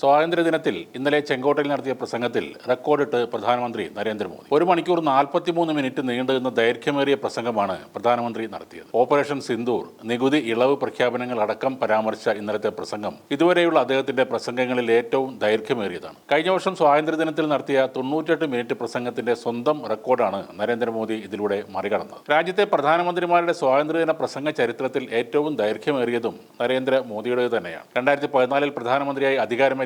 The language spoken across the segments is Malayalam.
സ്വാതന്ത്ര്യദിനത്തിൽ ഇന്നലെ ചെങ്കോട്ടയിൽ നടത്തിയ പ്രസംഗത്തിൽ റെക്കോർഡിട്ട് പ്രധാനമന്ത്രി നരേന്ദ്രമോദി. ഒരു മണിക്കൂർ നാൽപ്പത്തിമൂന്ന് മിനിറ്റ് നീണ്ടുനിന്ന ദൈർഘ്യമേറിയ പ്രസംഗമാണ് പ്രധാനമന്ത്രി നടത്തിയത്. ഓപ്പറേഷൻ സിന്ദൂർ നികുതി ഇളവ് പ്രഖ്യാപനങ്ങൾ അടക്കം പരാമർശിച്ച ഇന്നലത്തെ പ്രസംഗം ഇതുവരെയുള്ള അദ്ദേഹത്തിന്റെ പ്രസംഗങ്ങളിൽ ഏറ്റവും ദൈർഘ്യമേറിയതാണ്. കഴിഞ്ഞ വർഷം സ്വാതന്ത്ര്യദിനത്തിൽ നടത്തിയ തൊണ്ണൂറ്റെട്ട് മിനിറ്റ് പ്രസംഗത്തിന്റെ സ്വന്തം റെക്കോർഡാണ് നരേന്ദ്രമോദി ഇതിലൂടെ മറികടന്നത്. രാജ്യത്തെ പ്രധാനമന്ത്രിമാരുടെ സ്വാതന്ത്ര്യദിന പ്രസംഗ ചരിത്രത്തിൽ ഏറ്റവും ദൈർഘ്യമേറിയതും നരേന്ദ്രമോദിയുടേത് തന്നെയാണ്. രണ്ടായിരത്തി പതിനാലിൽ പ്രധാനമന്ത്രിയായി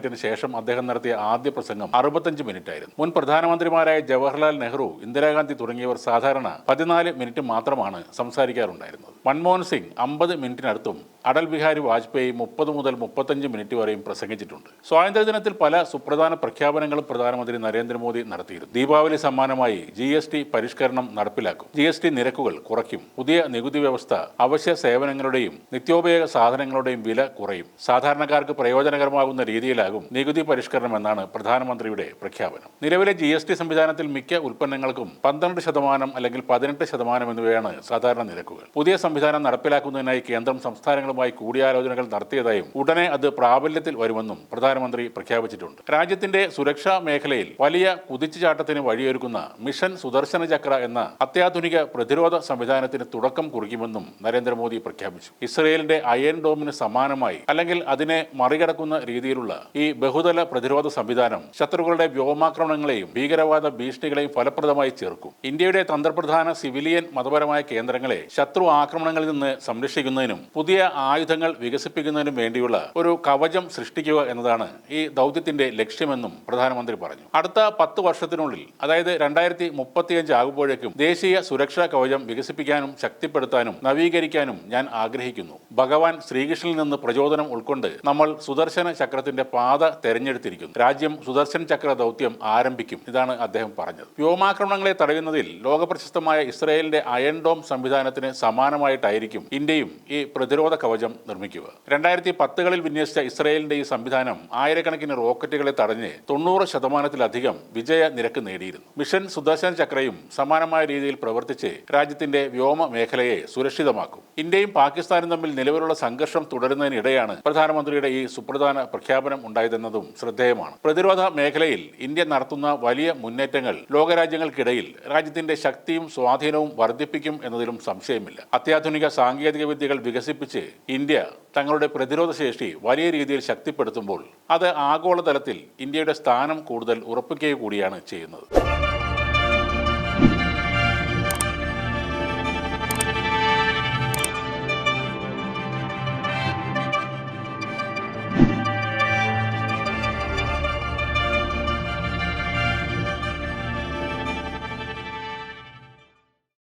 അധികാരമേറ്റതിനു ശേഷം അദ്ദേഹം നടത്തിയ ആദ്യ പ്രസംഗം അറുപത്തഞ്ച് മിനിറ്റ് ആയിരുന്നു മുൻ പ്രധാനമന്ത്രിമാരായ ജവഹർലാൽ നെഹ്റു ഇന്ദിരാഗാന്ധി തുടങ്ങിയവർ സാധാരണ പതിനാല് മിനിറ്റ് മാത്രമാണ് സംസാരിക്കാറുണ്ടായിരുന്നത്. മൻമോഹൻ സിംഗ് അമ്പത് മിനിറ്റിനടുത്തും അടൽ ബിഹാരി വാജ്പേയി മുപ്പത് മുതൽ മുപ്പത്തഞ്ച് മിനിറ്റ് വരെയും പ്രസംഗിച്ചിട്ടുണ്ട്. സ്വാതന്ത്ര്യദിനത്തിൽ പല സുപ്രധാന പ്രഖ്യാപനങ്ങളും പ്രധാനമന്ത്രി നരേന്ദ്രമോദി നടത്തിയിരുന്നു. ദീപാവലി സമ്മാനമായി ജി എസ് ടി പരിഷ്കരണം നടപ്പിലാക്കും. ജി എസ് ടി നിരക്കുകൾ കുറയ്ക്കും. പുതിയ നികുതി വ്യവസ്ഥ അവശ്യ സേവനങ്ങളുടെയും നിത്യോപയോഗ സാധനങ്ങളുടെയും വില കുറയും. സാധാരണക്കാർക്ക് പ്രയോജനകരമാകുന്ന രീതിയിലാകും നികുതി പരിഷ്കരണം എന്നാണ് പ്രധാനമന്ത്രിയുടെ പ്രഖ്യാപനം. നിലവിലെ ജി എസ് ടി സംവിധാനത്തിൽ മിക്ക ഉൽപ്പന്നങ്ങൾക്കും പന്ത്രണ്ട് ശതമാനം അല്ലെങ്കിൽ പതിനെട്ട് ശതമാനം എന്നിവയാണ് സാധാരണ നിരക്കുകൾ. പുതിയ സംവിധാനം നടപ്പിലാക്കുന്നതിനായി കേന്ദ്രം സംസ്ഥാനങ്ങളുമായി കൂടിയാലോചനകൾ നടത്തിയതായും ഉടനെ അത് പ്രാബല്യത്തിൽ വരുമെന്നും പ്രധാനമന്ത്രി പ്രഖ്യാപിച്ചിട്ടുണ്ട്. രാജ്യത്തിന്റെ സുരക്ഷാ മേഖലയിൽ വലിയ കുതിച്ചുചാട്ടത്തിന് വഴിയൊരുക്കുന്ന മിഷൻ സുദർശന ചക്ര എന്ന അത്യാധുനിക പ്രതിരോധ സംവിധാനത്തിന് തുടക്കം കുറിക്കുമെന്നും നരേന്ദ്രമോദി പ്രഖ്യാപിച്ചു. ഇസ്രയേലിന്റെ അയൺ ഡോമിന് സമാനമായി അല്ലെങ്കിൽ അതിനെ മറികടക്കുന്ന രീതിയിലുള്ള ഈ ബഹുതല പ്രതിരോധ സംവിധാനം ശത്രുക്കളുടെ വ്യോമാക്രമണങ്ങളെയും ഭീകരവാദ ഭീഷണികളെയും ഫലപ്രദമായി ചേർക്കും ഇന്ത്യയുടെ തന്ത്രപ്രധാന സിവിലിയൻ മതപരമായ കേന്ദ്രങ്ങളെ ശത്രു ആക്രമണങ്ങളിൽ നിന്ന് സംരക്ഷിക്കുന്നതിനും പുതിയ ആയുധങ്ങൾ വികസിപ്പിക്കുന്നതിനും വേണ്ടിയുള്ള ഒരു കവചം സൃഷ്ടിക്കുക എന്നതാണ് ഈ ദൗത്യത്തിന്റെ ലക്ഷ്യമെന്നും പ്രധാനമന്ത്രി പറഞ്ഞു. അടുത്ത പത്ത് വർഷത്തിനുള്ളിൽ അതായത് രണ്ടായിരത്തി മുപ്പത്തിയഞ്ച് ആകുമ്പോഴേക്കും ദേശീയ സുരക്ഷാ കവചം വികസിപ്പിക്കാനും ശക്തിപ്പെടുത്താനും നവീകരിക്കാനും ഞാൻ ആഗ്രഹിക്കുന്നു. ഭഗവാൻ ശ്രീകൃഷ്ണനിൽ നിന്ന് പ്രചോദനം ഉൾക്കൊണ്ട് നമ്മൾ സുദർശന ചക്രത്തിന്റെ പാത തെരഞ്ഞെടുത്തിരിക്കുന്നു. രാജ്യം സുദർശൻ ചക്ര ദൗത്യം ആരംഭിക്കും. ഇതാണ് അദ്ദേഹം പറഞ്ഞത്. വ്യോമാക്രമണങ്ങളെ തടയുന്നതിൽ ലോകപ്രശസ്തമായ ഇസ്രായേലിന്റെ അയൺ ഡോം സംവിധാനത്തിന് സമാനമായിട്ടായിരിക്കും ഇന്ത്യയും ഈ പ്രതിരോധ കവചം നിർമ്മിക്കുക. രണ്ടായിരത്തി പത്തുകളിൽ വിന്യസിച്ച ഇസ്രായേലിന്റെ ഈ സംവിധാനം ആയിരക്കണക്കിന് റോക്കറ്റുകളെ തടഞ്ഞ് തൊണ്ണൂറ് ശതമാനത്തിലധികം വിജയ നിരക്ക് നേടിയിരുന്നു. മിഷൻ സുദർശൻ ചക്രയും സമാനമായ രീതിയിൽ പ്രവർത്തിച്ച് രാജ്യത്തിന്റെ വ്യോമ മേഖലയെ സുരക്ഷിതമാക്കും. ഇന്ത്യയും പാകിസ്ഥാനും തമ്മിൽ നിലവിലുള്ള സംഘർഷം തുടരുന്നതിനിടെയാണ് പ്രധാനമന്ത്രിയുടെ ഈ സുപ്രധാന പ്രഖ്യാപനം ഉണ്ടായതെന്നതും ശ്രദ്ധേയമാണ്. പ്രതിരോധ മേഖലയിൽ ഇന്ത്യ നടത്തുന്ന വലിയ മുന്നേറ്റങ്ങൾ ലോകരാജ്യങ്ങൾക്കിടയിൽ രാജ്യത്തിന്റെ ശക്തിയും സ്വാധീനവും വർദ്ധിപ്പിക്കും എന്നതിലും സംശയമില്ല. അത്യാധുനിക സാങ്കേതിക വിദ്യകൾ വികസിപ്പിച്ച് ഇന്ത്യ തങ്ങളുടെ പ്രതിരോധ ശേഷി വലിയ രീതിയിൽ ശക്തിപ്പെടുത്തുമ്പോൾ അത് ആഗോളതലത്തിൽ ഇന്ത്യയുടെ സ്ഥാനം കൂടുതൽ ഉറപ്പിക്കുക കൂടിയാണ് ചെയ്യുന്നത്.